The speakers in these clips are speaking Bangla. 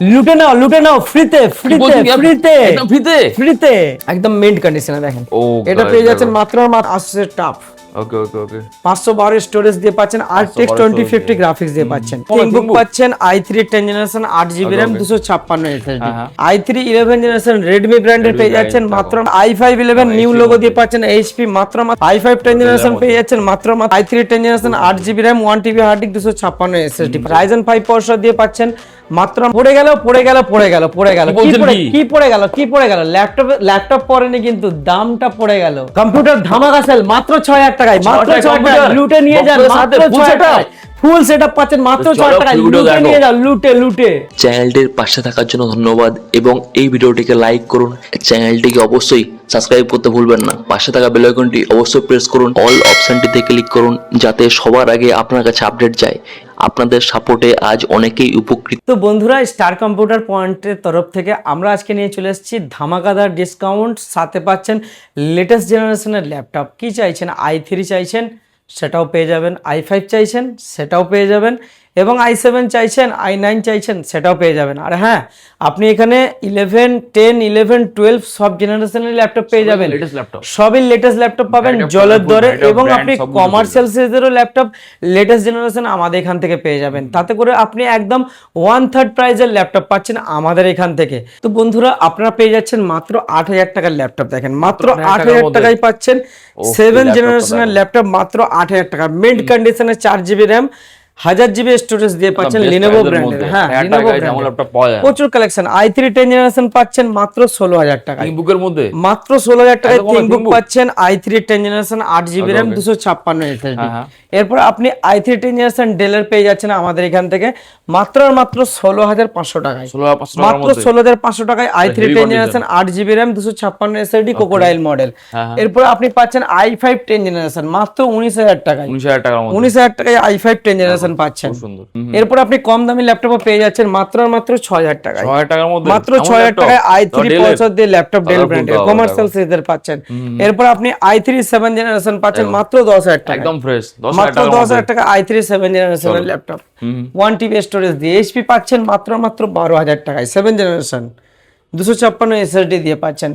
লুটে নাও লুটে নাও ফ্রিতে ফ্রিতে ফ্রিতে। একদম ফ্রিতে? ফ্রিতে। একদম মেন্ট কন্ডিশনে দেখেন। এটা পেয়ে যাচ্ছেন মাত্র মাত্র আসছে টাফ ওকে ওকে ওকে পাঁচশো বারো স্টোরেজ দিয়ে পাচ্ছেন আর টেক্স 512 টোয়েন্টি ফিফটি গ্রাফিক্স দিয়ে। পাচ্ছেন। কিংবুক পাচ্ছেন জেনারেশন আট জিবি হ্যাঁ, হ্যাঁ। I three eleven generation Redmi ব্র্যান্ডের পেয়ে যাচ্ছেন মাত্র আই ফাইভ ইলেভেন হ্যাঁ, নিউ লোগো দিয়ে পাচ্ছেন এইচপি মাত্র আই ফাইভ টেন জেনারেশন পেয়ে যাচ্ছেন মাত্র আই থ্রি টেন জেনারেশন আট GB RAM one TB hard disk দুশো ছাপ্পান্ন এসএসডি রাইজেন ফাইভ পরশো দিয়ে পাচ্ছেন মাত্র পড়ে গেল পড়ে গেল পড়ে গেল পড়ে গেল। কি পড়ে গেল? কি পড়ে গেল? ল্যাপটপ ল্যাপটপ পড়েনি কিন্তু দামটা পড়ে গেল। কম্পিউটার ধামাকা সেল মাত্র ছয় হাজার টাকায় মাত্র ছয় হাজার লুটে নিয়ে যান মাত্র ছয়? টাকায়। ফুল সেট আপ পাচ্ছেন মাত্র তো ছয় চলো টাকায় full video লুটে নিয়ে যাও লুটে লুটে। চ্যানেলটির পাশে থাকার জন্য ধন্যবাদ এবং এই ভিডিওটিকে লাইক করুন। চ্যানেলটিকে অবশ্যই সাবস্ক্রাইব করতে ভুলবেন না। পাশে থাকা বেল আইকনটি অবশ্যই প্রেস করুন। অল অপশনটিতে ক্লিক করুন যাতে সবার আগে আপনার কাছে আপডেট যায়। আপনাদের সাপোর্টে আজ অনেকেই উপকৃত। তো বন্ধুরা স্টার কম্পিউটার পয়েন্টের তরফ থেকে আমরা আজকে নিয়ে চলে এসেছি ধামাকাদার ডিসকাউন্ট সাথে পাচ্ছেন লেটেস্ট জেনারেশনের ল্যাপটপ কি চাইছেন? আই থ্রি চাইছেন? সেটাও পেয়ে যাবেন। আই ফাইভ চাইছেন সেটাও পেয়ে যাবেন। এবং আই সেভেন চাইছেন আই নাইন চাইছেন সেটাও পেয়ে যাবেন। আর হ্যাঁ আপনি এখানে ইলেভেন টেন ইলেভেন টুয়েলভ সব জেনারেশনের ল্যাপটপ পেয়ে যাবেন। লেটেস্ট ল্যাপটপ সবই লেটেস্ট ল্যাপটপ পাবেন জলের দরে এবং আপনি কমার্শিয়াল সিরিজেরও ল্যাপটপ লেটেস্ট জেনারেশন আমাদের এখান থেকে পেয়ে যাবেন। তাতে করে আপনি একদম ওয়ান থার্ড প্রাইজের ল্যাপটপ পাচ্ছেন আমাদের এখান থেকে। তো বন্ধুরা আপনারা পেয়ে যাচ্ছেন মাত্র আট হাজার টাকার ল্যাপটপ দেখেন। মাত্র আট হাজার? টাকায় পাচ্ছেন সেভেন জেনারেশনের ল্যাপটপ মাত্র আট হাজার টাকা। মিড কন্ডিশনে চার জিবি র্যাম হাজার জিবি স্টোরেজ দিয়ে পাচ্ছেন লিনোভো ব্র্যান্ডের হ্যাঁ লিনোভো টাকায় যায়। প্রচুর collection i three ten generation পাচ্ছেন মাত্র ষোলো হাজার টাকায়। বুকের মধ্যে? মাত্র ষোলো হাজার টাকায় এত কমে পাচ্ছেন আই থ্রি টেন জেনারেশন আট জিবি র্যাম okay. দুশো ছাপ্পান্ন এসএসডি হ্যাঁ, হ্যাঁ। এরপর আপনি আই থ্রি টেন জেনারেশন ডেলের পেয়ে যাচ্ছেন আমাদের এখান থেকে। মাত্র আর মাত্র ষোলো হাজার পাঁচশো টাকায়। ষোলো হাজার পাঁচশো টাকার মাত্র মধ্যে। ষোলো হাজার পাঁচশো টাকায় i three heavy ten condition। Generation আট জিবি র্যাম দুশো ছাপ্পান্ন এসএসডি কোকোডাইল মডেল হ্যাঁ, হ্যাঁ। এরপর আপনি পাচ্ছেন আই ফাইভ টেন জেনারেশন মাত্র উনিশ হাজার টাকায়। উনিশ হাজার টাকার মধ্যে। উনিশ হাজার টাকায় আই ফাইভ টেন জেনারেশন পাচ্ছেন। খুব সুন্দর। হুম, এরপর আপনি কম দামি ল্যাপটপও পেয়ে যাচ্ছেন মাত্র আর মাত্র ছয় হাজার টাকায়। টাকার মধ্যে। মাত্র ছয় হাজার? টাকায় আই থ্রি? পঁয়ষট্টি দিয়ে ল্যাপটপ ডেল ব্র্যান্ডের কমার্শিয়াল সিরিজের পাচ্ছেন। এরপর আপনি আই থ্রি সেভেন জেনারেশন পাচ্ছেন মাত্র দশ হাজার টাকা একদম ফ্রেশ মাত্র দশ হাজার টাকা আই থ্রি সেভেন জেনারেশনের ল্যাপটপ ওয়ান টিবি স্টোরেজ দিয়ে এইচপি পাচ্ছেন মাত্র মাত্র বারো হাজার টাকায়। সেভেন জেনারেশন দুশো ছাপ্পান্ন এসএসডি দিয়ে পাচ্ছেন।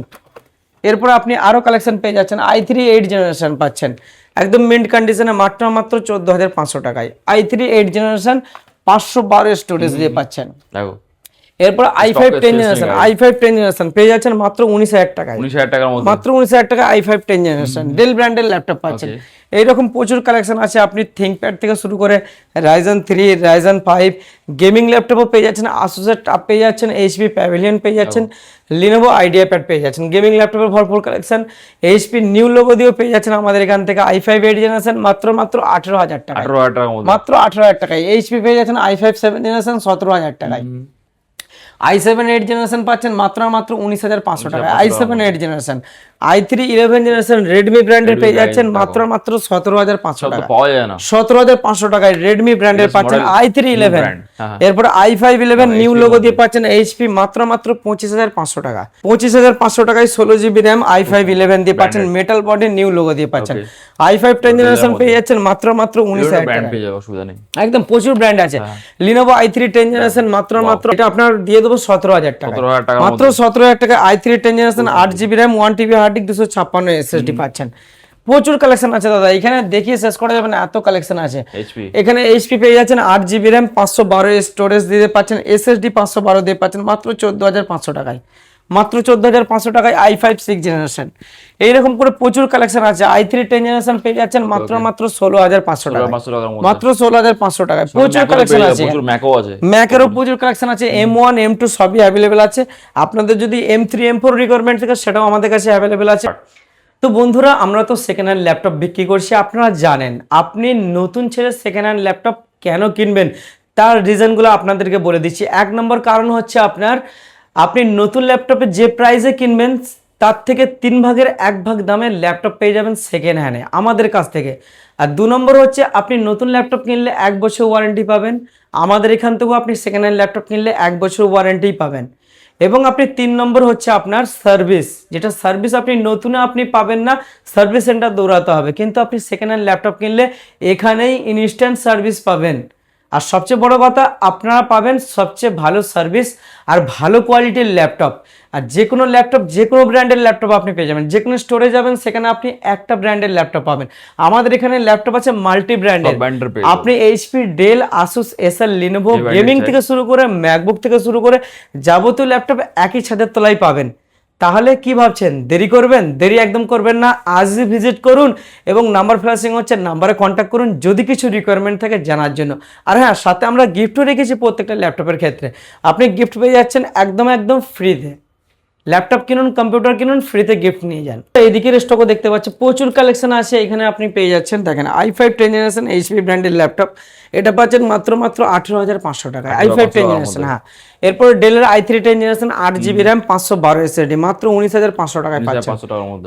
এরপর আপনি আরও কালেকশন পেয়ে যাচ্ছেন আই থ্রি এইট জেনারেশন পাচ্ছেন। একদম মিন্ট কন্ডিশনে মাত্র মাত্র চোদ্দ হাজার পাঁচশো টাকায়। আই থ্রি এইট জেনারেশন পাঁচশো বারো স্টোরেজ দিয়ে পাচ্ছেন। এরপর i five ten generation i five ten generation পেয়ে যাচ্ছেন মাত্র উনিশ হাজার টাকায়। উনিশ হাজার টাকার মাত্র উনিশ হাজার টাকা i five ten generation Dell ব্র্যান্ডের ল্যাপটপ পাচ্ছেন। এইরকম প্রচুর কালেকশন আছে। আপনি থিঙ্কপ্যাড থেকে শুরু করে Ryzen three Ryzen five gaming ল্যাপটপও পেয়ে যাচ্ছেন আসুসের টাপ পেয়ে যাচ্ছেন এইচপি প্যাভিলিয়ন পেয়ে যাচ্ছেন লিনোভো আইডিয়া প্যাড পেয়ে যাচ্ছেন। গেমিং ল্যাপটপের ভরপুর কালেকশন এইচপি নিউ লোগো দিয়েও পেয়ে যাচ্ছেন আমাদের এখান থেকে। আই ফাইভ এইট জেনারেশন মাত্র মাত্র আঠেরো হাজার টাকা মাত্র আঠেরো হাজার টাকায়। এইচপি পেয়ে যাচ্ছেন আই ফাইভ সেভেন জেনারেশন সতেরো হাজার টাকায়। আই সেভেন এইট জেনারেশন পাচ্ছেন মাত্র মাত্র উনিশ হাজার পাঁচশো টাকা i seven eight generation i three eleven generation Redmi ব্র্যান্ডের পেয়ে যাচ্ছেন মাত্র মাত্র সতেরো হাজার পাঁচশো টাকা পাওয়া যায় না। সতেরো হাজার পাঁচশো টাকায় রেডমি ব্র্যান্ডের পাচ্ছেন আই থ্রি ইলেভেন। এরপর i five eleven new logo দিয়ে পাচ্ছেন এইচপি মাত্র মাত্র পঁচিশ হাজার পাঁচশো টাকা। পঁচিশ হাজার পাঁচশো টাকায় ষোলো GB RAM i five eleven দিয়ে পাচ্ছেন মেটাল বডি নিউ লোগো দিয়ে পাচ্ছেন। আই ফাইভ টেন জেনারেশন পেয়ে যাচ্ছেন মাত্র মাত্র উনিশ হাজার একদম প্রচুর ব্র্যান্ড আছে। Lenovo i three ten generation মাত্র মাত্র এটা আপনার দিয়ে দেবো সতেরো হাজার টাকা মাত্র সতেরো হাজার টাকা আই থ্রি টেন জেনারেশন আট GB RAM one TB hard disk দুশো ছাপ্পান্ন এসএসডি পাচ্ছেন। প্রচুর কালেকশন আছে দাদা এখানে দেখিয়ে শেষ করা যাবে না এত কালেকশন আছে। এখানে এইচপি পেয়ে যাচ্ছেন আট জিবি র্যাম পাঁচশো বারো স্টোরেজ দিয়ে পাচ্ছেন এসএসডি পাঁচশো বারো দিয়ে পাচ্ছেন মাত্র চোদ্দ হাজার পাঁচশো টাকায়। মাত্র চোদ্দ হাজার পাঁচশো টাকায় আই ফাইভ সিক্স জেনারেশন এইরকম করে প্রচুর কালেকশন আছে। আই থ্রি টেন জেনারেশন পেয়ে যাচ্ছেন মাত্র মাত্র ষোলো হাজার পাঁচশো টাকা মাত্র ষোলো হাজার পাঁচশো টাকায়। প্রচুর কালেকশন আছে। ম্যাকেরও প্রচুর কালেকশন আছে। এম ওয়ান এম টু সবই অ্যাভেলেবেল আছে। আপনাদের যদি M three M four requirement থাকে সেটাও আমাদের কাছে অ্যাভেলেবেল আছে। তো বন্ধুরা আমরা তো সেকেন্ড হ্যান্ড ল্যাপটপ বিক্রি করছি। আপনারা জানেন আপনি নতুন ছেলে সেকেন্ড হ্যান্ড ল্যাপটপ কেন কিনবেন? তার রিজনগুলো আপনাদেরকে বলে দিচ্ছি। এক নম্বর কারণ হচ্ছে আপনার আপনি নতুন ল্যাপটপে যে প্রাইসে কিনবেন, তার থেকে তিন ভাগের এক ভাগ দামে ল্যাপটপ পেয়ে যাবেন সেকেন্ড হ্যান্ডে আমাদের কাছ থেকে। আর দু নম্বর হচ্ছে, আপনি নতুন ল্যাপটপ কিনলে এক বছর ওয়ারেন্টি পাবেন, আমাদের এখান থেকেও আপনি সেকেন্ড হ্যান্ড ল্যাপটপ কিনলে এক বছর ওয়ারেন্টি পাবেন। এবং আপনি তিন নম্বর হচ্ছে আপনার সার্ভিস যেটা সার্ভিস আপনি নতুনে আপনি পাবেন না সার্ভিস সেন্টার দৌড়াতে হবে। কিন্তু আপনি সেকেন্ড হ্যান্ড ল্যাপটপ কিনলে এখানেই ইনস্ট্যান্ট সার্ভিস পাবেন। আর সবচেয়ে বড় কথা আপনারা পাবেন সবচেয়ে ভালো সার্ভিস আর ভালো কোয়ালিটির ল্যাপটপ। আর যে কোনো ল্যাপটপ যে কোনো ব্র্যান্ডের ল্যাপটপ আপনি পেয়ে যাবেন। যে কোনো স্টোরে যাবেন সেখানে আপনি একটা ব্র্যান্ডের ল্যাপটপ পাবেন। আমাদের এখানে ল্যাপটপ আছে মাল্টি ব্র্যান্ডের। আপনি HP Dell Asus SL Lenovo gaming থেকে শুরু করে ম্যাকবুক থেকে শুরু করে যাবতীয় ল্যাপটপ একই ছাদের তলায় পাবেন। তাহলে কি ভাবছেন? দেরি করবেন? দেরি একদম করবেন না। আজই ভিজিট করুন এবং নাম্বার ফ্ল্যাশিং হচ্ছে নাম্বারে কন্ট্যাক্ট করুন, যদি কিছু রিকোয়ারমেন্ট থাকে জানার জন্য। আর হ্যাঁ সাথে আমরা গিফটও রেখেছি প্রত্যেকটা ল্যাপটপের ক্ষেত্রে। আপনি গিফট পেয়ে যাচ্ছেন একদম একদম ফ্রিতে ল্যাপটপ কিনুন কম্পিউটার কিনুন ফ্রিতে গিফট নিয়ে যান। এইদিকের স্টকও দেখতে পাচ্ছি প্রচুর কালেকশন আছে এখানে আপনি পেয়ে যাচ্ছেন। দেখেন i five ten generation HP ব্র্যান্ডের ল্যাপটপ এটা পাচ্ছেন মাত্র মাত্র আঠেরো হাজার পাঁচশো টাকা। আই ফাইভ টেন জেনারেশন হ্যাঁ। এরপর ডেলের আই থ্রি টেন জেনারেশন আট জিবি র্যাম পাঁচশো বারো এসএডি মাত্র উনিশ হাজার পাঁচশো টাকায় পাচ্ছেন।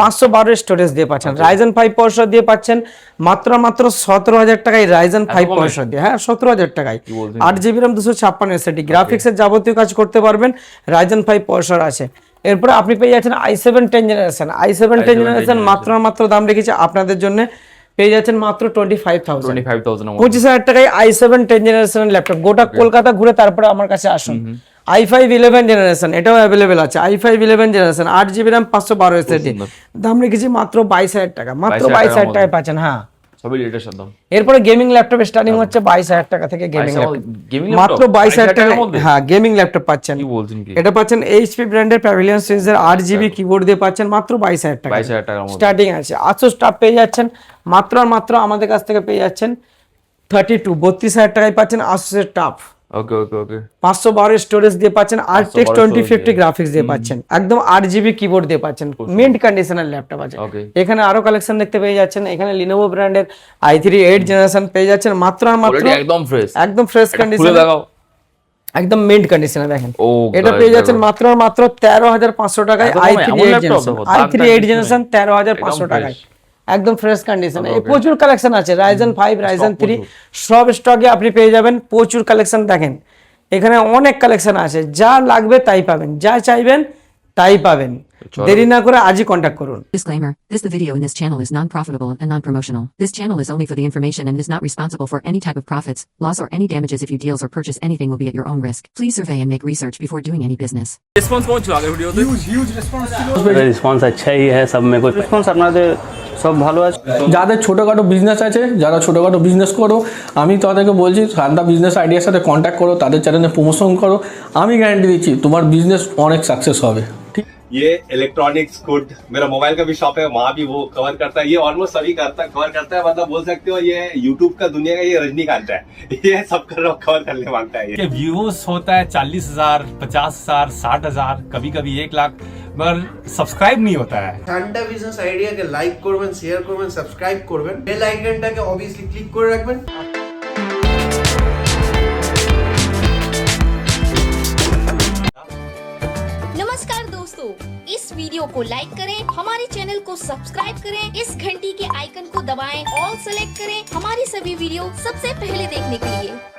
পাঁচশো বারো স্টোরেজ দিয়ে পাচ্ছেন। রাইজেন ফাইভ পয়সা দিয়ে পাচ্ছেন মাত্র মাত্র সতেরো হাজার টাকায় রাইজেন ফাইভ? পয়সা দিয়ে। হ্যাঁ সতেরো হাজার টাকায়। আট জিবি র্যাম দুশো ছাপ্পান্ন এসএডি গ্রাফিক্সের যাবতীয় কাজ করতে পারবেন রাইজেন ফাইভ পয়সার আছে। এরপরে আপনি পেয়ে যাচ্ছেন i seven ten generation i seven ten generation মাত্র মাত্র দাম রেখেছি আপনাদের জন্য। পেয়ে যাচ্ছেন মাত্র টোয়েন্টি ফাইভ থাউজেন্ড পঁচিশ হাজার টাকায় আই সেভেন টেন জেনারেশনের ল্যাপটপ গোটা কলকাতা ঘুরে তারপরে আমার কাছে আসুন। আই ফাইভ ইলেভেন জেনারেশন এটাও অ্যাভেলেবেল আছে। আই ফাইভ ইলেভেন জেনারেশন আট জিবি র্যাম পাঁচশো বারো সুন্দর। দাম রেখেছি মাত্র বাইশ হাজার টাকা। মাত্র বাইশ হাজার টাকায় পাচ্ছেন হ্যাঁ। সবই লেটেস্ট একদম। এরপরে গেমিং ল্যাপটপ স্টার্টিং হচ্ছে বাইশ হাজার টাকা থেকে গেমিং ল্যাপটপ মাত্র বাইশ হাজার 22,000 টাকার টাকা মধ্যে? হ্যাঁ গেমিং ল্যাপটপ পাচ্ছেন। কি বলছেন কি? এটা পাচ্ছেন এইচপি ব্র্যান্ডের প্যাভিলিয়ন সিরিজের জিবি কিবোর্ড দিয়ে পাচ্ছেন মাত্র বাইশ হাজার টাকা বাইশ হাজার টাকার মধ্যে। স্টার্টিং আছে। আসুস স্টাফ পেয়ে যাচ্ছেন। মাত্র আর মাত্র আমাদের কাছ থেকে পেয়ে যাচ্ছেন থার্টি টু বত্রিশ হাজার টাকায় পাচ্ছেন আসুসের টাফ ওকে ওকে ওকে পাঁচশো বারো স্টোরেজ দিয়ে পাচ্ছেন আর টেক্স 512 টোয়েন্টি ফিফটি। গ্রাফিক্স দিয়ে। পাচ্ছেন। একদম আট জিবি কিবোর্ড দিয়ে পাচ্ছেন। মিন্ট কন্ডিশনের ল্যাপটপ আছে। এখানে আরও কালেকশন দেখতে পেয়ে যাচ্ছেন। এখানে লিনোভো ব্র্যান্ডের আই থ্রি এইট জেনারেশন পেয়ে যাচ্ছেন। মাত্র আর মাত্র একদম ফ্রেশ একদম ফ্রেশ কন্ডিশন একদম মিন্ট কন্ডিশনে দেখেন। এটা পেয়ে যাচ্ছেন। মাত্র আর মাত্র তেরো হাজার পাঁচশো টাকায় i three eight generation i three eight generation তেরো হাজার পাঁচশো টাকায়। একদম ফ্রেশ কন্ডিশন Okay, এই okay. প্রচুর কালেকশন আছে রাইজেন ফাইভ রাইজেন থ্রি সব স্টকে আপনি পেয়ে যাবেন প্রচুর কালেকশন দেখেন এখানে অনেক কালেকশন আছে যা লাগবে তাই পাবেন যা চাইবেন তাই পাবেন দেরি না করে আজই কন্ট্যাক্ট করুন Disclaimer This the video in this channel is non profitable and non promotional. This channel is only for the information and is not responsible for any type of profits, loss, or any damages if you deals or purchase anything will be at your own risk. Please survey and make research before doing any business. Response কেমন ছিল আগের ভিডিওতে রেসপন্স আচ্ছাই হ্যাঁ সব মেরে কো রেসপন্স আপনাদের সব ভালো আছে যাদের ছোটোখাটো বিজনেস আছে যারা ছোটোখাটো বিজনেস করো আমি তাদেরকে বলছি শান্তা বিজনেস আইডিয়ার সাথে কন্ট্যাক্ট করো তাদের চ্যানেলে প্রমোশন করো আমি গ্যারান্টি দিচ্ছি তোমার বিজনেস অনেক সাকসেস হবে ঠিক ये इलेक्ट्रॉनिक्स गुड मेरा मोबाइल का भी शॉप है वहाँ भी वो कवर करता है ये ऑलमोस्ट सभी करता कवर करता है मतलब बोल सकते हो ये यूट्यूब का दुनिया का ये रजनीकांत है ये सब कर कवर करने मांगता है ये के व्यूज होता है चालीस हजार पचास हजार साठ हजार कभी कभी एक लाख मगर सब्सक्राइब नहीं होता है ঠান্ডা বিজনেস আইডিয়াকে লাইক করবেন শেয়ার করবেন সাবস্ক্রাইব করবেন বেল আইকনটাকে অবভিয়াসলি ক্লিক করে রাখবেন नमस्कार दोस्तों इस वीडियो को लाइक करें हमारे चैनल को सब्सक्राइब करें इस घंटी के आइकन को दबाएं ऑल सेलेक्ट करें हमारी सभी वीडियो सबसे पहले देखने के लिए